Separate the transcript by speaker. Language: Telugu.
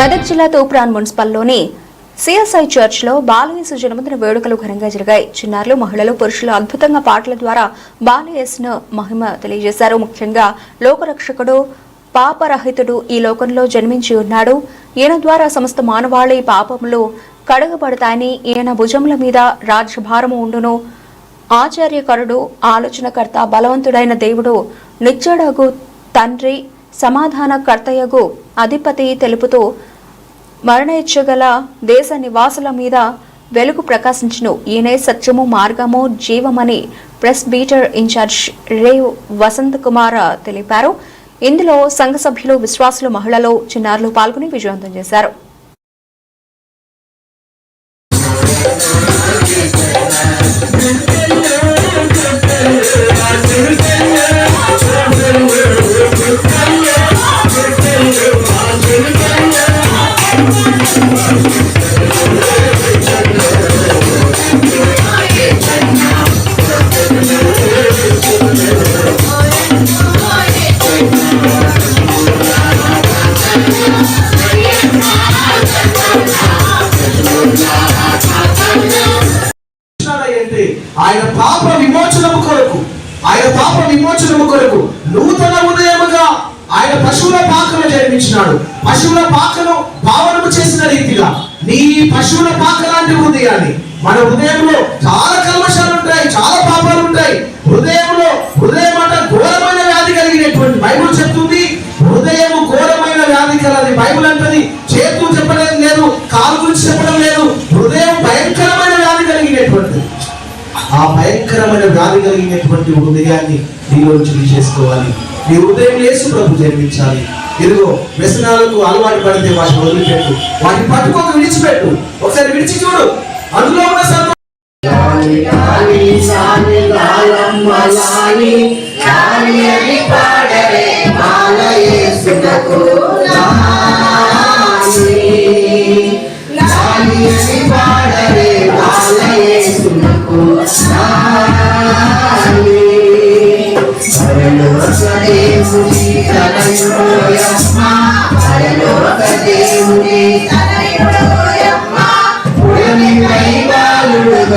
Speaker 1: మెదక్ జిల్లా తూప్రాన్ మున్సిపల్లోని సిఎస్ఐ చర్చ్లో బాలయేసు జన్మదిన వేడుకలు ఘనంగా జరిగాయి. చిన్నారులు మహిళలు పురుషులు అద్భుతంగా పాటల ద్వారా బాలయేసును మహిమ తెలియజేశారు. ముఖ్యంగా లోకరక్షకుడు పాపరహితుడు ఈ లోకంలో జన్మించి ఉన్నాడు. ఈయన ద్వారా సమస్త మానవాళి పాపములు కడగబడతాయని ఈయన భుజముల మీద రాజ్యభారము ఉండును. ఆచార్యకరుడు ఆలోచనకర్త బలవంతుడైన దేవుడు నిచ్చడగు తండ్రి సమాధానకర్తయగు అధిపతి తెలుపుతూ మరణించగల దేశ నివాసుల మీద వెలుగు ప్రకాశించును. ఈయనే సత్యము మార్గము జీవమని press beater incharge Rev Vasanth Kumar తెలిపారు. ఇందులో సంఘ సభ్యులు విశ్వాసులు మహిళలు చిన్నారులు పాల్గొని విజయవంతం చేశారు.
Speaker 2: ఆయన పాప విమోచనము కొరకు ఆయన పాప విమోచనము కొరకు నూతన ఉదయముగా ఆయన పశువుల పాకను జన్మించినాడు పశువుల పాకను పావనము చేసిన రీతిగా నీ పశువుల పాక లాంటి హృదయాన్ని మన హృదయంలో చాలా కల్మషాలు ఉంటాయి చాలా పాపాలు ఉంటాయి. హృదయంలో హృదయం అంట ఘోరమైన వ్యాధి కలిగినటువంటి బైబుల్ చెప్తుంది హృదయము ఘోరమైన వ్యాధి కలది. బైబుల్ అంటది చేతులు చెప్పడం లేదు కాలు గురించి చెప్పడం లేదు హృదయం భయంకరమైన వ్యాధి కలిగినటువంటిది. ఆ భయంకరమైన వ్యాధి కలిగినటువంటి హృదయాన్ని నీలోంచి తీసేసుకోవాలి. నీ హృదయం లేసు ప్రభు జన్మించాలి. ఇదిగో వ్యసనాలకు అలవాటు పడితే వాటిని వదిలిపెట్టు. వాటిని పట్టుకోక విడిచిపెట్టు. ఒకసారి విడిచి చూడు. అందులో ఉన్న సంతోషం.